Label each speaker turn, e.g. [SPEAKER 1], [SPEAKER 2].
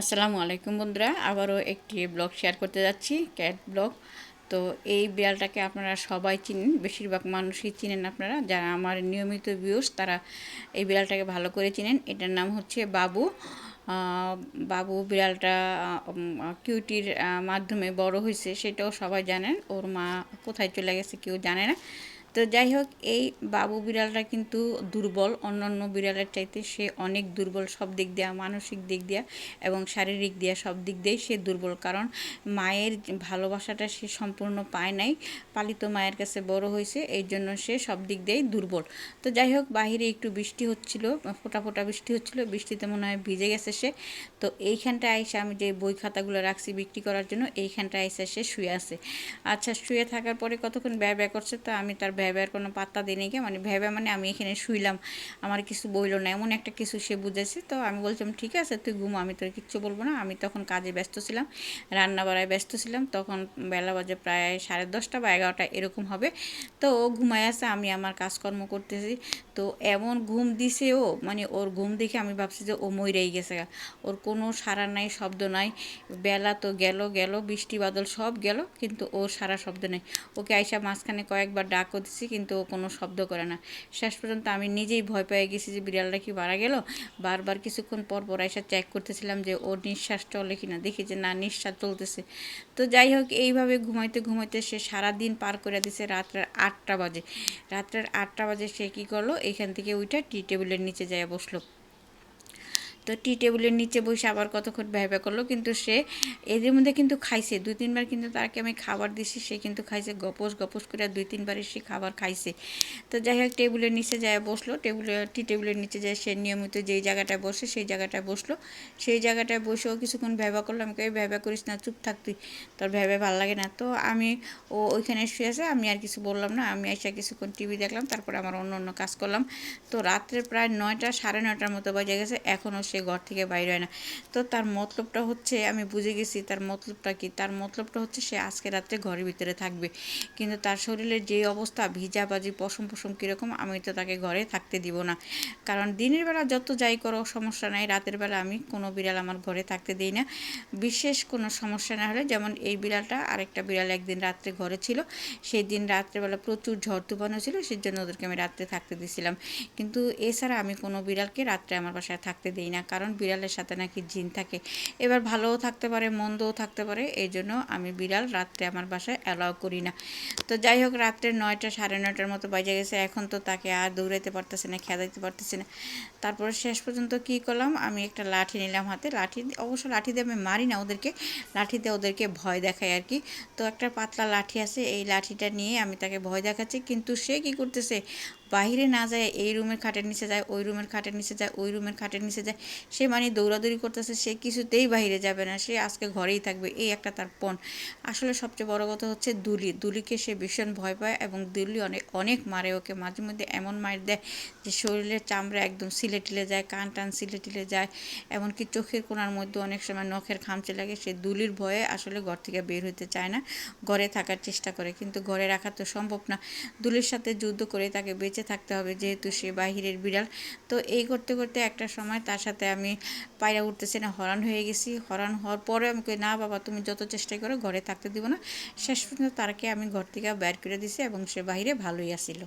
[SPEAKER 1] আসসালামু আলাইকুম বন্ধুরা, আবারও একটি ব্লগ শেয়ার করতে যাচ্ছি, ক্যাট ব্লগ। তো এই বিড়ালটাকে আপনারা সবাই চিনেন, বেশিরভাগ মানুষই চিনেন আপনারা, যারা আমার নিয়মিত ভিউস তারা এই বিড়ালটাকে ভালো করে চিনেন। এটার নাম হচ্ছে বাবু। বাবু বিড়ালটা কিউটির মাধ্যমে বড় হয়েছে, সেটাও সবাই জানেন। ওর মা কোথায় চলে গেছে কেউ জানে না। তো যাই হোক, এই বাবু বিড়ালটা কিন্তু দুর্বল। অন্যান্য বিড়ালের চাইতে সে অনেক দুর্বল সব দিক দিয়া, মানসিক দিক দিয়া এবং শারীরিক দিয়া সব দিক দিয়েই সে দুর্বল। কারণ মায়ের ভালোবাসাটা সে সম্পূর্ণ পায় নাই, পালিত মায়ের কাছে বড় হয়েছে, এই জন্য সে সব দিক দিয়েই দুর্বল। তো যাই হোক, বাহিরে একটু বৃষ্টি হচ্ছিল, ফোটা ফোটা বৃষ্টি হচ্ছিল, বৃষ্টিতে মনে হয় ভিজে গেছে সে। তো এইখানটা আইসা আমি যে বই খাতাগুলো রাখছি বিক্রি করার জন্য এইখানটা আইসা সে শুয়ে আছে। আচ্ছা শুয়ে থাকার পরে কতক্ষণ ব্যয় ব্যয় করছে তো আমি তার ভ্যাবের কোনো পাত্তা দিই নাকি মানে ভ্যাবে মানে আমি এখানে শুইলাম, আমার কিছু বইলো না, এমন একটা কিছু সে বুঝেছে। তো আমি বলছিলাম, ঠিক আছে, তুই ঘুমো, আমি তোর কিচ্ছু বলব না। আমি তখন কাজে ব্যস্ত ছিলাম রান্না বাড়ায় ব্যস্ত ছিলাম, তখন বেলা বাজে প্রায় সাড়ে দশটা বা এগারোটা এরকম হবে। তো ও ঘুমায় আছে, আমি আমার কাজকর্ম করতেছি। তো এমন ঘুম দিছে ও মানে ওর ঘুম দেখে আমি ভাবছি যে ও মইরাই গেছে। ওর কোনো সারা নাই, শব্দ নাই। বেলা তো গেল গেল, বৃষ্টি, বাদল সব গেল, কিন্তু ওর সারা শব্দ নেই। ওকে আইসা মাঝখানে কয়েকবার ডাকও দিছি কিন্তু ও কোনো শব্দ করে না। শেষ পর্যন্ত আমি নিজেই ভয় পেয়ে গেছি যে বিড়ালটা কি মারা গেল। বারবার কিছুক্ষণ পর পর এসে চেক করতেছিলাম যে ওর নিঃশ্বাস চলে কি না দেখি যে না, নিঃশ্বাস চলতেছে। তো যাই হোক, এইভাবে ঘুমাইতে ঘুমাইতে সে সারা দিন পার করে দিছে রাত্রের আটটা বাজে। রাত্রের আটটা বাজে সে কী করল? এখান থেকে ওইটা টি টেবিলের নিচে যায় বসল। তো টি টেবিলের নিচে বসে আবার কতক্ষণ ভ্যাবা করল, কিন্তু সে এদের মধ্যে কিন্তু খাইছে। দুই, তিনবার কিন্তু তাকে আমি খাবার দিছি, সে কিন্তু খাইছে গপস গপস করে দুই, তিনবারই সে খাবার খাইছে। তো যাই হোক, টেবিলের নিচে যায় বসল, টেবিলে, টি টেবিলের নিচে যায় সে নিয়মিত যেই জায়গাটায় বসে সেই জায়গাটায় বসল। সেই জায়গাটায় বসেও কিছুক্ষণ ভ্যাবা করল, আমি কই ভ্যাবা করিস না, চুপ থাক তুই, তোর ভ্যাবা ভালো লাগে না। তো আমি, ও ওইখানে শুয়ে আছে, আমি আর কিছু বললাম না, আমি এসে কিছুক্ষণ টিভি দেখলাম, তারপরে আমার অন্য অন্য কাজ করলাম। তো রাত্রে প্রায় নয়টা, সাড়ে নয়টার মতো বাজে গেছে এখনও সে ঘর থেকে বাইরে হয় না। তো তার মতলবটা হচ্ছে, আমি বুঝে গেছি তার মতলবটা কি? তার মতলবটা হচ্ছে সে আজকে রাত্রে ঘরের ভিতরে থাকবে। কিন্তু তার শরীরের যে অবস্থা ভিজা বাজি পশম পশম কীরকম, আমি তো তাকে ঘরে থাকতে দিব না। কারণ দিনের বেলা যত যাই করো, সমস্যা নাই। রাতের বেলা আমি কোনো বিড়াল আমার ঘরে থাকতে দিই না। বিশেষ কোনো সমস্যা না হলে, যেমন এই বিড়ালটা, আরেকটা বিড়াল একদিন রাত্রে ঘরে ছিল সেই দিন রাত্রেবেলা প্রচুর ঝড় তুফানও ছিল সেই জন্য ওদেরকে আমি রাত্রে থাকতে দিয়েছিলাম কিন্তু এছাড়া আমি কোনো বিড়ালকে রাত্রে আমার বাসায় থাকতে দিই না। কারণ বিড়ালের সাথে নাকি জিন থাকে। এবার ভালোও থাকতে পারে, মন্দও থাকতে পারে, এই জন্য আমি বিড়াল রাত্রে আমার বাসায় অ্যালাউ করি না। তো যাই হোক, রাত্রে নয়টা সাড়ে নয়টার মতো বাজে গেছে, এখন তো তাকে আর দৌড়াইতে পারতেছে না, খেদাইতে পারতেছে না। তারপরে শেষ পর্যন্ত কী করলাম, আমি একটা লাঠি নিলাম হাতে, লাঠি অবশ্য লাঠি দিয়ে আমি মারি না ওদেরকে, লাঠি দিয়ে ওদেরকে ভয় দেখাই আর কি। তো একটা পাতলা লাঠি আছে, এই লাঠিটা নিয়ে আমি তাকে ভয় দেখাচ্ছি, কিন্তু সে কি করতেছে? বাহিরে না যায়, এই রুমের খাটের নিচে যায়, ওই রুমের খাটের নিচে যায়, ওই রুমের খাটের নিচে যায়। সে মানে দৌড়াদৌড়ি করতেছে, সে কিছুতেই বাহিরে যাবে না। সে আজকে ঘরেই থাকবে, এই একটা তার পণ। আসলে সবচেয়ে বড় কথা হচ্ছে দুলি। দুলিকে সে ভীষণ ভয় পায় এবং দুলি অনেক অনেক মারে ওকে। মাঝে মধ্যে এমন মার দেয় যে শরীরের চামড়া একদম সিলে টিলে যায়, কান টান সিলে টিলে যায়, এমনকি চোখের কোনার মধ্যে অনেক সময় নখের খামচে লাগে। সে দুলির ভয়ে আসলে ঘর থেকে বের হতে চায় না। ঘরে থাকার চেষ্টা করে, কিন্তু ঘরে রাখা তো সম্ভব না। দুলির সাথে যুদ্ধ করে তাকে বেঁচে থাকতে হবে যেহেতু সে বাহিরের বিড়াল। তো এই করতে করতে একটা সময় তার সাথে আমি পায়রা উঠতেছে না হরান হয়ে গেছি। হরান হওয়ার পরে আমি কই, না বাবা, তুমি যত চেষ্টা করো, ঘরে থাকতে দিব না। শেষ পর্যন্ত তারকে আমি ঘর থেকে বের করে দিছি এবং সে বাহিরে ভালোই আসিল